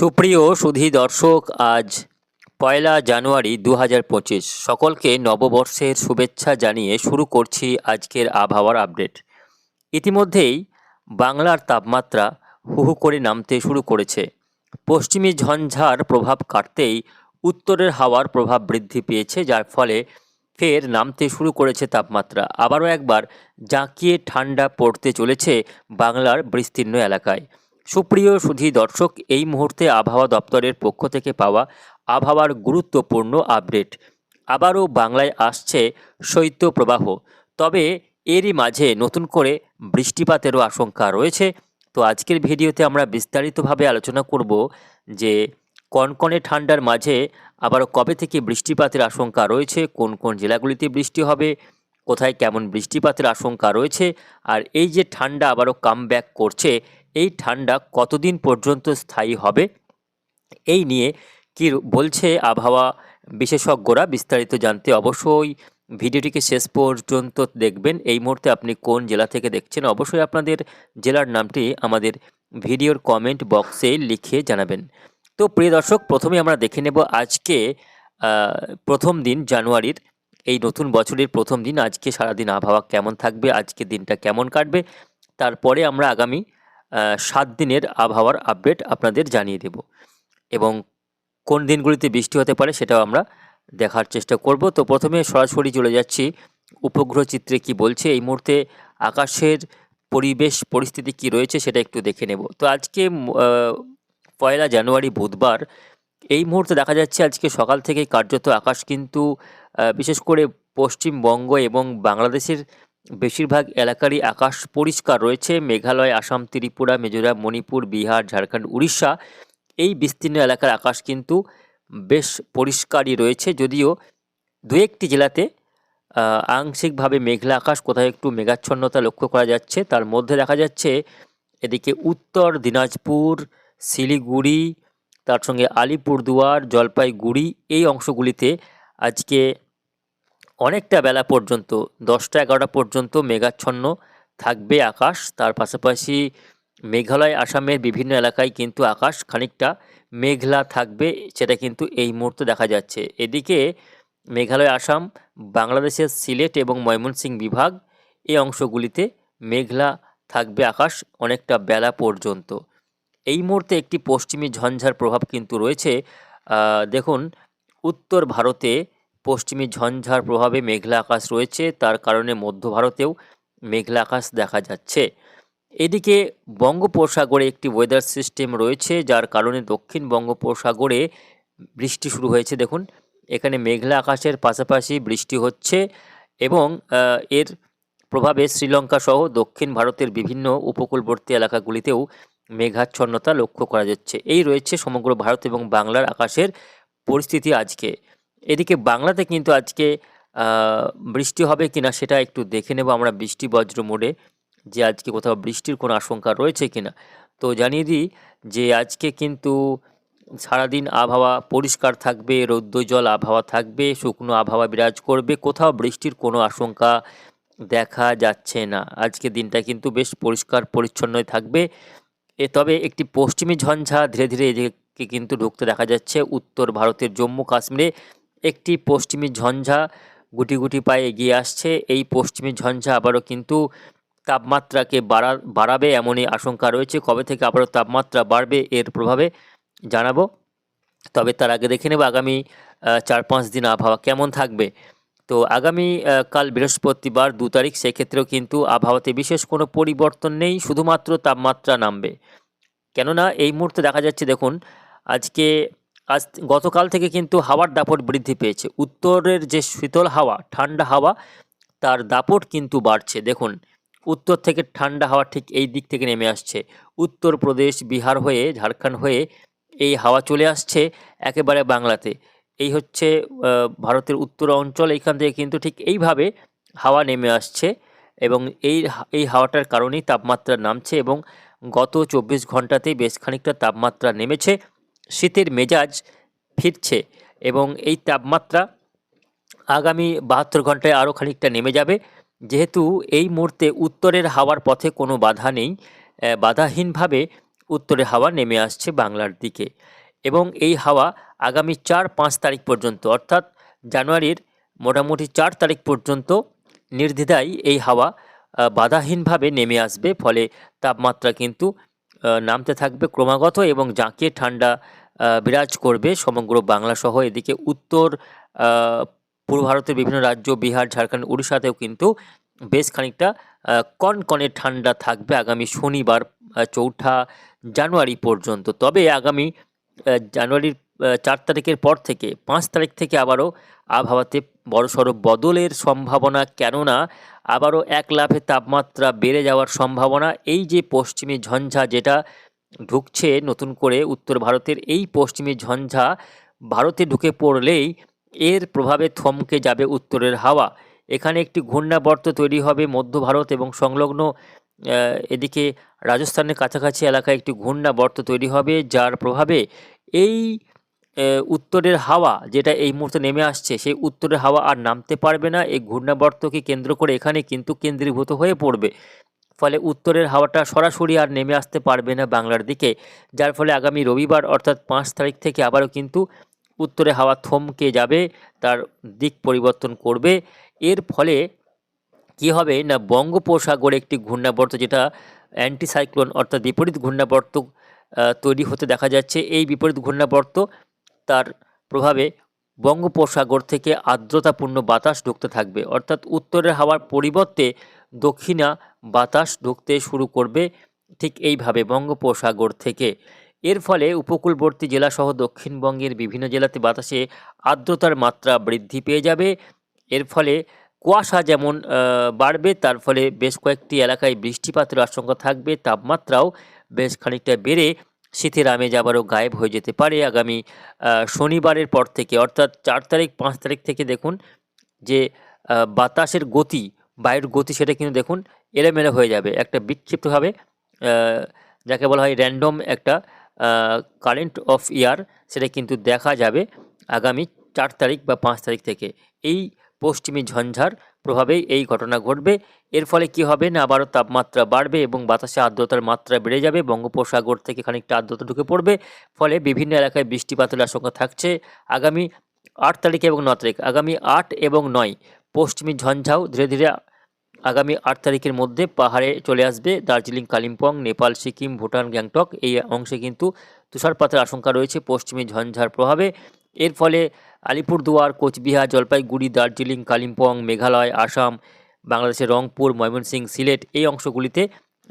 সুপ্রিয় সুধী দর্শক, আজ পয়লা জানুয়ারি দু হাজার পঁচিশ। সকলকে নববর্ষের শুভেচ্ছা জানিয়ে শুরু করছি আজকের আবহাওয়ার আপডেট। ইতিমধ্যেই বাংলার তাপমাত্রা হু হু করে নামতে শুরু করেছে। পশ্চিমী ঝঞ্ঝার প্রভাব কাটতেই উত্তরের হাওয়ার প্রভাব বৃদ্ধি পেয়েছে, যার ফলে ফের নামতে শুরু করেছে তাপমাত্রা। আবারও একবার জাঁকিয়ে ঠান্ডা পড়তে চলেছে বাংলার বিস্তীর্ণ এলাকায়। সুপ্রিয় সুধী দর্শক, এই মুহূর্তে আবহাওয়া দপ্তরের পক্ষ থেকে পাওয়া আবহাওয়ার গুরুত্বপূর্ণ আপডেট। আবারও বাংলায় আসছে শৈত্যপ্রবাহ তবে এরই মাঝে নতুন করে বৃষ্টিপাতেরও আশঙ্কা রয়েছে। তো আজকের ভিডিওতে আমরা বিস্তারিতভাবে আলোচনা করব যে কনকনে ঠান্ডার মাঝে আবারও কবে থেকে বৃষ্টিপাতের আশঙ্কা রয়েছে, কোন কোন জেলাগুলিতে বৃষ্টি হবে, কোথায় কেমন বৃষ্টিপাতের আশঙ্কা রয়েছে, আর এই যে ঠান্ডা আবারও কাম করছে এই ঠান্ডা কতদিন পর্যন্ত স্থায়ী হবে? এই নিয়ে কি বলছে আবহাওয়া বিশেষজ্ঞরা বিস্তারিত জানতে অবশ্যই ভিডিওটিকে শেষ পর্যন্ত দেখবেন। এই মুহূর্তে আপনি কোন জেলা থেকে দেখছেন অবশ্যই আপনাদের জেলার নামটি আমাদের ভিডিওর কমেন্ট বক্সে লিখে জানাবেন। তো প্রিয় দর্শক, প্রথমে আমরা দেখে নেব আজকে প্রথম দিন জানুয়ারির, এই নতুন বছরের প্রথম দিন। আজকে সারাদিন আবহাওয়া কেমন থাকবে? আজকে দিনটা কেমন কাটবে? তারপরে আমরা আগামী সাত দিনের আবহাওয়ার আপডেট আপনাদের জানিয়ে দেব। এবং কোন দিনগুলিতে বৃষ্টি হতে পারে সেটাও আমরা দেখার চেষ্টা করব। তো প্রথমে সরাসরি চলে যাচ্ছি, উপগ্রহ চিত্রে কি বলছে? এই মুহূর্তে আকাশের পরিবেশ, পরিস্থিতি কি রয়েছে সেটা একটু দেখে নেব। তো আজকে পয়লা জানুয়ারি বুধবার, এই মুহূর্তে দেখা যাচ্ছে আজকে সকাল থেকে কার্যত আকাশ কিন্তু বিশেষ করে পশ্চিমবঙ্গ এবং বাংলাদেশের বেশিরভাগ এলাকারই আকাশ পরিষ্কার রয়েছে। মেঘালয়, আসাম, ত্রিপুরা, মিজোরাম, মণিপুর, বিহার, ঝাড়খণ্ড, উড়িষ্যা এই বিস্তীর্ণ এলাকার আকাশ কিন্তু বেশ পরিষ্কারই রয়েছে। যদিও দু একটি জেলাতে আংশিকভাবে মেঘলা আকাশ, কোথাও একটু মেঘাচ্ছন্নতা লক্ষ্য করা যাচ্ছে। তার মধ্যে দেখা যাচ্ছে এদিকে উত্তর দিনাজপুর, শিলিগুড়ি, তার সঙ্গে আলিপুরদুয়ার, জলপাইগুড়ি এই অংশগুলিতে আজকে অনেকটা বেলা পর্যন্ত, দশটা এগারোটা পর্যন্ত মেঘাচ্ছন্ন থাকবে আকাশ। তার পাশাপাশি মেঘালয়, আসামের বিভিন্ন এলাকায় কিন্তু আকাশ খানিকটা মেঘলা থাকবে, সেটা কিন্তু এই মুহূর্তে দেখা যাচ্ছে। এদিকে মেঘালয়, আসাম, বাংলাদেশের সিলেট এবং ময়মনসিংহ বিভাগ, এই অংশগুলিতে মেঘলা থাকবে আকাশ অনেকটা বেলা পর্যন্ত। এই মুহূর্তে একটি পশ্চিমী ঝঞ্ঝার প্রভাব কিন্তু রয়েছে। দেখুন, উত্তর ভারতে পশ্চিমী ঝঞ্ঝার প্রভাবে মেঘলা আকাশ রয়েছে, তার কারণে মধ্য ভারতেও মেঘলা আকাশ দেখা যাচ্ছে। এদিকে বঙ্গোপসাগরে একটি ওয়েদার সিস্টেম রয়েছে, যার কারণে দক্ষিণ বঙ্গোপসাগরে বৃষ্টি শুরু হয়েছে, দেখুন। এখানে মেঘলা আকাশের পাশাপাশি বৃষ্টি হচ্ছে এবং এর প্রভাবে শ্রীলঙ্কা সহ দক্ষিণ ভারতের বিভিন্ন উপকূলবর্তী এলাকাগুলিতেও মেঘাচ্ছন্নতা লক্ষ্য করা যাচ্ছে। এই রয়েছে সমগ্র ভারত এবং বাংলার আকাশের পরিস্থিতি আজকে। এদিকে বাংলাতে কিন্তু আজকে বৃষ্টি হবে কিনা সেটা একটু দেখে নেব আমরা বৃষ্টি বজ্র মোডে, যে আজকে কোথাও বৃষ্টির কোনো আশঙ্কা রয়েছে কিনা। তো জানিয়ে দিই যে আজকে কিন্তু সারাদিন আবহাওয়া পরিষ্কার থাকবে রৌদ্রজল আবহাওয়া থাকবে, শুকনো আবহাওয়া বিরাজ করবে, কোথাও বৃষ্টির কোনো আশঙ্কা দেখা যাচ্ছে না। আজকে দিনটা কিন্তু বেশ পরিষ্কার পরিচ্ছন্নই থাকবে। এ তবে একটি পশ্চিমী ঝঞ্ঝা ধীরে ধীরে এদিকে কিন্তু ঢুকতে দেখা যাচ্ছে। উত্তর ভারতের জম্মু কাশ্মীরে একটি পশ্চিমী ঝঞ্ঝা গুটি গুটি পায়ে এগিয়ে আসছে। এই পশ্চিমী ঝঞ্ঝা আবারও কিন্তু তাপমাত্রাকে বাড়া, বাড়াবে এমনই আশঙ্কা রয়েছে। কবে থেকে আবারও তাপমাত্রা বাড়বে এর প্রভাবে জানাব। তবে তার আগে দেখে নেব আগামী চার পাঁচ দিন আবহাওয়া কেমন থাকবে। তো আগামী কাল বৃহস্পতিবার দু তারিখ, সেক্ষেত্রেও কিন্তু আবহাওয়াতে বিশেষ কোনো পরিবর্তন নেই, শুধুমাত্র তাপমাত্রা নামবে। কেননা এই মুহূর্তে দেখা যাচ্ছে, দেখুন, আজকে আজ গতকাল থেকে কিন্তু হাওয়ার দাপট বৃদ্ধি পেয়েছে। উত্তরের যে শীতল হাওয়া, ঠান্ডা হাওয়া, তার দাপট কিন্তু বাড়ছে। দেখুন, উত্তর থেকে ঠান্ডা হাওয়া ঠিক এই দিক থেকে নেমে আসছে। উত্তরপ্রদেশ বিহার হয়ে, ঝাড়খণ্ড হয়ে এই হাওয়া চলে আসছে একেবারে বাংলাতে। এই হচ্ছে ভারতের উত্তর অঞ্চল। এইখান থেকে কিন্তু ঠিক এইভাবে হাওয়া নেমে আসছে এবং এই এই হাওয়াটার কারণেই তাপমাত্রা নামছে এবং গত চব্বিশ ঘন্টাতেই বেশ খানিকটা তাপমাত্রা নেমেছে। শীতের মেজাজ ফিরছে এবং এই তাপমাত্রা আগামী বাহাত্তর ঘন্টায় আরও খানিকটা নেমে যাবে। যেহেতু এই মুহূর্তে উত্তরের হাওয়ার পথে কোনো বাধা নেই বাধাহীনভাবে উত্তরে হাওয়া নেমে আসছে বাংলার দিকে এবং এই হাওয়া আগামী চার পাঁচ তারিখ পর্যন্ত অর্থাৎ জানুয়ারির মোটামুটি চার তারিখ পর্যন্ত নির্দ্বিধায় এই হাওয়া বাধাহীনভাবে নেমে আসবে। ফলে তাপমাত্রা কিন্তু নামতে থাকবে ক্রমাগত এবং জাঁকিয়ে ঠান্ডা বিরাজ করবে সমগ্র বাংলাসহ এদিকে উত্তর পূর্ব ভারতের বিভিন্ন রাজ্য, বিহার, ঝাড়খণ্ড, উড়িষ্যাতেও কিন্তু বেশ খানিকটা কনকনে ঠান্ডা থাকবে আগামী শনিবার চৌঠা জানুয়ারি পর্যন্ত। তবে আগামী জানুয়ারির চার তারিখের পর থেকে, পাঁচ তারিখ থেকে আবারও আবহাওয়াতে বড়সড় বদলের সম্ভাবনা, কেননা আবারও এক লাফে তাপমাত্রা বেড়ে যাওয়ার সম্ভাবনা। এই যে পশ্চিমী ঝঞ্ঝা যেটা ঢুকছে নতুন করে উত্তর ভারতের, এই পশ্চিমী ঝঞ্ঝা ভারতে ঢুকে পড়লেই এর প্রভাবে থমকে যাবে উত্তরের হাওয়া। এখানে একটি ঘূর্ণাবর্ত তৈরি হবে মধ্য ভারত এবং সংলগ্ন এদিকে রাজস্থানের কাছাকাছি এলাকায় একটি ঘূর্ণাবর্ত তৈরি হবে, যার প্রভাবে এই উত্তরের হাওয়া যেটা এই মুহূর্তে নেমে আসছে, সেই উত্তরের হাওয়া আর নামতে পারবে না। এই ঘূর্ণাবর্তকে কেন্দ্র করে এখানে কিন্তু কেন্দ্রীভূত হয়ে পড়বে। ফলে উত্তরের হাওয়াটা সরাসরি আর নেমে আসতে পারবে না বাংলার দিকে। যার ফলে আগামী রবিবার অর্থাৎ পাঁচ তারিখ থেকে আবারও কিন্তু উত্তরে হাওয়া থমকে যাবে, তার দিক পরিবর্তন করবে। এর ফলে কি হবে না, বঙ্গোপসাগরে একটি ঘূর্ণাবর্ত যেটা অ্যান্টিসাইক্লোন অর্থাৎ বিপরীত ঘূর্ণাবর্ত তৈরি হতে দেখা যাচ্ছে। এই বিপরীত ঘূর্ণাবর্ত তার প্রভাবে বঙ্গোপসাগর থেকে আর্দ্রতাপূর্ণ বাতাস ঢুকতে থাকবে। অর্থাৎ উত্তরের হাওয়ার পরিবর্তে দক্ষিণা বাতাস ঢুকতে শুরু করবে ঠিক এইভাবে বঙ্গোপসাগর থেকে। এর ফলে উপকূলবর্তী জেলাসহ দক্ষিণবঙ্গের বিভিন্ন জেলাতে বাতাসে আর্দ্রতার মাত্রা বৃদ্ধি পেয়ে যাবে। এর ফলে কুয়াশা যেমন বাড়বে, তার ফলে বেশ কয়েকটি এলাকায় বৃষ্টিপাতের আশঙ্কা থাকবে, তাপমাত্রাও বেশ খানিকটা বেড়ে শীতের আমেজ আবারও গায়েব হয়ে যেতে পারে আগামী শনিবারের পর থেকে। অর্থাৎ চার তারিখ, পাঁচ তারিখ থেকে দেখুন যে বাতাসের গতি, বায়ুর গতি সেটা কিন্তু দেখুন এলোমেলো হয়ে যাবে। একটা বিক্ষিপ্তভাবে যাকে বলা হয় র্যান্ডম একটা কারেন্ট অফ ইয়ার সেটা কিন্তু দেখা যাবে আগামী চার তারিখ বা পাঁচ তারিখ থেকে। এই পশ্চিমী ঝঞ্ঝার প্রভাবেই এই ঘটনা ঘটবে। এর ফলে কি হবে না? আবারও তাপমাত্রা বাড়বে এবং বাতাসে আর্দ্রতার মাত্রা বেড়ে যাবে। বঙ্গোপসাগর থেকে খানিকটা আর্দ্রতা ঢুকে পড়বে। ফলে বিভিন্ন এলাকায় বৃষ্টিপাতের আশঙ্কা থাকছে। আগামী আট তারিখ এবং ন তারিখ, আগামী আট এবং নয়, পশ্চিমী ঝঞ্ঝাও ধীরে ধীরে আগামী আট তারিখের মধ্যে পাহাড়ে চলে আসবে। দার্জিলিং, কালিম্পং, নেপাল, সিকিম, ভুটান, গ্যাংটক, এই অংশে কিন্তু তুষারপাতের আশঙ্কা রয়েছে পশ্চিমী ঝঞ্ঝার প্রভাবে। এর ফলে আলিপুরদুয়ার, কোচবিহার, জলপাইগুড়ি, দার্জিলিং, কালিম্পং, মেঘালয়, আসাম, বাংলাদেশের রংপুর, ময়মনসিংহ, সিলেট এই অংশগুলিতে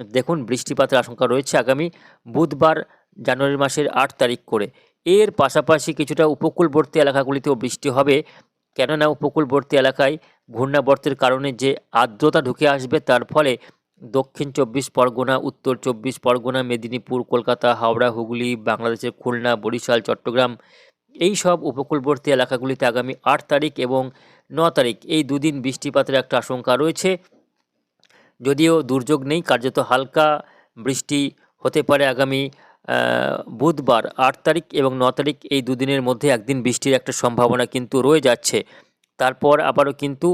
দেখুন বৃষ্টিপাতের আশঙ্কা রয়েছে আগামী বুধবার জানুয়ারি মাসের আট তারিখ করে। এর পাশাপাশি কিছুটা উপকূলবর্তী এলাকাগুলিতেও বৃষ্টি হবে। কেননা উপকূলবর্তী এলাকায় ঘূর্ণাবর্তের কারণে যে আর্দ্রতা ঢুকে আসবে তার ফলে দক্ষিণ চব্বিশ পরগনা, উত্তর চব্বিশ পরগনা, মেদিনীপুর, কলকাতা, হাওড়া, হুগলি, বাংলাদেশের খুলনা, বরিশাল, চট্টগ্রাম এই সব উপকূলবর্তী এলাকাগুলিতে আগামী আট তারিখ এবং ন তারিখ এই দুদিন বৃষ্টিপাতের একটা আশঙ্কা রয়েছে। যদিও দুর্যোগ নেই, কার্যত হালকা বৃষ্টি হতে পারে আগামী বুধবার আট তারিখ এবং ন তারিখ এই দুদিনের মধ্যে একদিন বৃষ্টির একটা সম্ভাবনা কিন্তু রয়ে যাচ্ছে। তারপর আবারও কিন্তু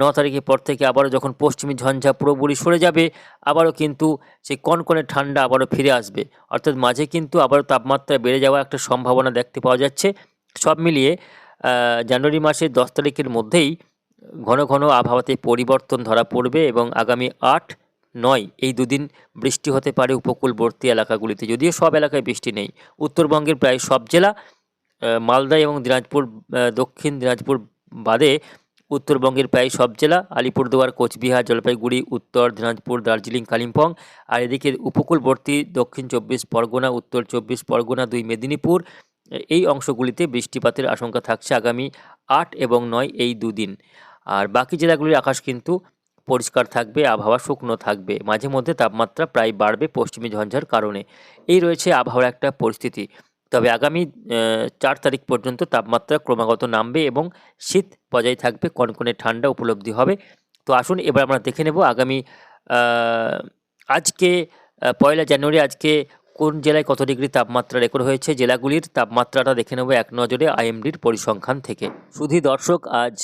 ন তারিখের পর থেকে আবারও যখন পশ্চিমী ঝঞ্ঝা পুরোপুরি সরে যাবে, আবারও কিন্তু সেই কনকনে ঠান্ডা আবারও ফিরে আসবে। অর্থাৎ মাঝে কিন্তু আবারও তাপমাত্রা বেড়ে যাওয়ার একটা সম্ভাবনা দেখতে পাওয়া যাচ্ছে। সব মিলিয়ে জানুয়ারি মাসের দশ তারিখের মধ্যেই ঘন ঘন আবহাওয়াতে পরিবর্তন ধরা পড়বে এবং আগামী আট, নয় এই দুদিন বৃষ্টি হতে পারে উপকূলবর্তী এলাকাগুলিতে। যদিও সব এলাকায় বৃষ্টি নেই। উত্তরবঙ্গের প্রায় সব জেলা মালদা এবং দিনাজপুর দক্ষিণ দিনাজপুর বাদে উত্তরবঙ্গের প্রায় সব জেলা, আলিপুরদুয়ার, কোচবিহার, জলপাইগুড়ি, উত্তর, দিনাজপুর, দার্জিলিং, কালিম্পং আর এদিকে উপকূলবর্তী দক্ষিণ চব্বিশ পরগনা, উত্তর চব্বিশ পরগনা, দুই মেদিনীপুর, এই অংশগুলিতে বৃষ্টিপাতের আশঙ্কা থাকছে আগামী আট এবং নয় এই দুদিন। আর বাকি জেলাগুলির আকাশ কিন্তু পরিষ্কার থাকবে, আবহাওয়া শুকনো থাকবে। মাঝে মধ্যে তাপমাত্রা প্রায় বাড়বে পশ্চিমী ঝঞ্ঝার কারণে। এই রয়েছে আবহাওয়ার একটা পরিস্থিতি। তবে আগামী চার তারিখ পর্যন্ত তাপমাত্রা ক্রমাগত নামবে এবং শীত বজায় থাকবে, কনকনে ঠান্ডা উপলব্ধি হবে। তো আসুন এবার আমরা দেখে নেব আগামী আজকে পয়লা জানুয়ারি আজকে কোন জেলায় কত ডিগ্রি তাপমাত্রা রেকর্ড হয়েছে? জেলাগুলির তাপমাত্রাটা দেখে নেব এক নজরে আইএমডির পরিসংখ্যান থেকে। শুধু দর্শক, আজ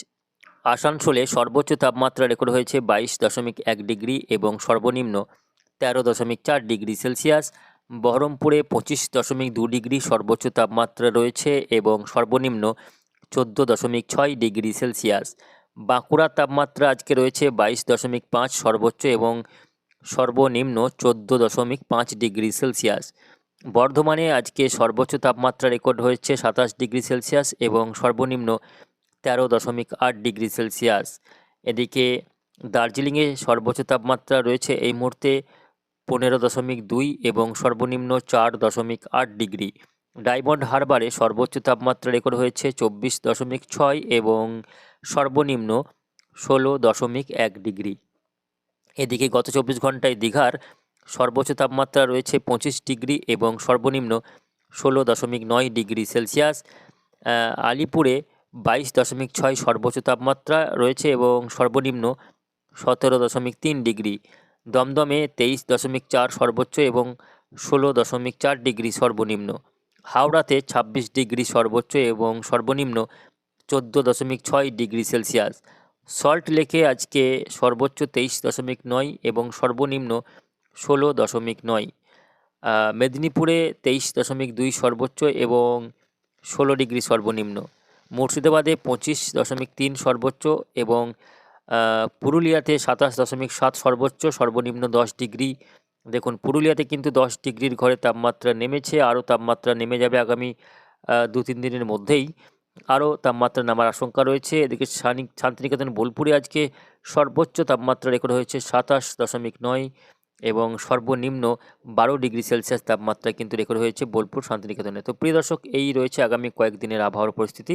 আসানসোলে সর্বোচ্চ তাপমাত্রা রেকর্ড হয়েছে বাইশ দশমিক এক ডিগ্রি এবং সর্বনিম্ন তেরো দশমিক চার ডিগ্রি সেলসিয়াস। বহরমপুরে পঁচিশ দশমিক দু ডিগ্রি সর্বোচ্চ তাপমাত্রা রয়েছে এবং সর্বনিম্ন চোদ্দ দশমিক ছয় ডিগ্রি সেলসিয়াস। বাঁকুড়ার তাপমাত্রা আজকে রয়েছে বাইশ দশমিক পাঁচ সর্বোচ্চ এবং সর্বনিম্ন চোদ্দ দশমিক পাঁচ ডিগ্রি সেলসিয়াস। বর্ধমানে আজকে সর্বোচ্চ তাপমাত্রা রেকর্ড হয়েছে সাতাশ ডিগ্রি সেলসিয়াস এবং সর্বনিম্ন তেরো দশমিক আট ডিগ্রি সেলসিয়াস। এদিকে দার্জিলিংয়ে সর্বোচ্চ তাপমাত্রা রয়েছে এই মুহূর্তে পনেরো দশমিক দুই এবং সর্বনিম্ন চার দশমিক আট ডিগ্রি। ডায়মন্ড হারবারে সর্বোচ্চ তাপমাত্রা রেকর্ড হয়েছে চব্বিশ দশমিক ছয় এবং সর্বনিম্ন ষোলো দশমিক এক ডিগ্রি। এদিকে গত চব্বিশ ঘন্টায় দীঘার সর্বোচ্চ তাপমাত্রা রয়েছে পঁচিশ ডিগ্রি এবং সর্বনিম্ন ষোলো দশমিক নয় ডিগ্রি সেলসিয়াস। আলিপুরে বাইশ দশমিক ছয় সর্বোচ্চ তাপমাত্রা রয়েছে এবং সর্বনিম্ন সতেরো দশমিক তিন ডিগ্রি। দমদমে তেইশ দশমিক চার সর্বোচ্চ এবং ষোলো দশমিক চার ডিগ্রি সর্বনিম্ন। হাওড়াতে ছাব্বিশ ডিগ্রি সর্বোচ্চ এবং সর্বনিম্ন চোদ্দ দশমিক ছয় ডিগ্রি সেলসিয়াস। সল্ট লেকে আজকে সর্বোচ্চ তেইশ দশমিক নয় এবং সর্বনিম্ন ষোলো দশমিক নয়। মেদিনীপুরে তেইশ দশমিক দুই সর্বোচ্চ এবং ষোলো ডিগ্রি সর্বনিম্ন। মুর্শিদাবাদে পঁচিশ দশমিক তিন সর্বোচ্চ এবং পুরুলিয়াতে সাতাশ দশমিক সাত সর্বোচ্চ, সর্বনিম্ন দশ ডিগ্রি। দেখুন, পুরুলিয়াতে কিন্তু দশ ডিগ্রির ঘরে তাপমাত্রা নেমেছে, আরও তাপমাত্রা নেমে যাবে আগামী দু তিন দিনের মধ্যেই। আরও তাপমাত্রা নামার আশঙ্কা রয়েছে। এদিকে শানি- শান্তিনিকেতন বোলপুরে আজকে সর্বোচ্চ তাপমাত্রা রেকর্ড হয়েছে সাতাশ দশমিক নয় এবং সর্বনিম্ন বারো ডিগ্রি সেলসিয়াস তাপমাত্রা কিন্তু রেকর্ড হয়েছে বোলপুর শান্তিনিকেতনে। তো প্রিয় দর্শক, এই রয়েছে আগামী কয়েকদিনের আবহাওয়ার পরিস্থিতি।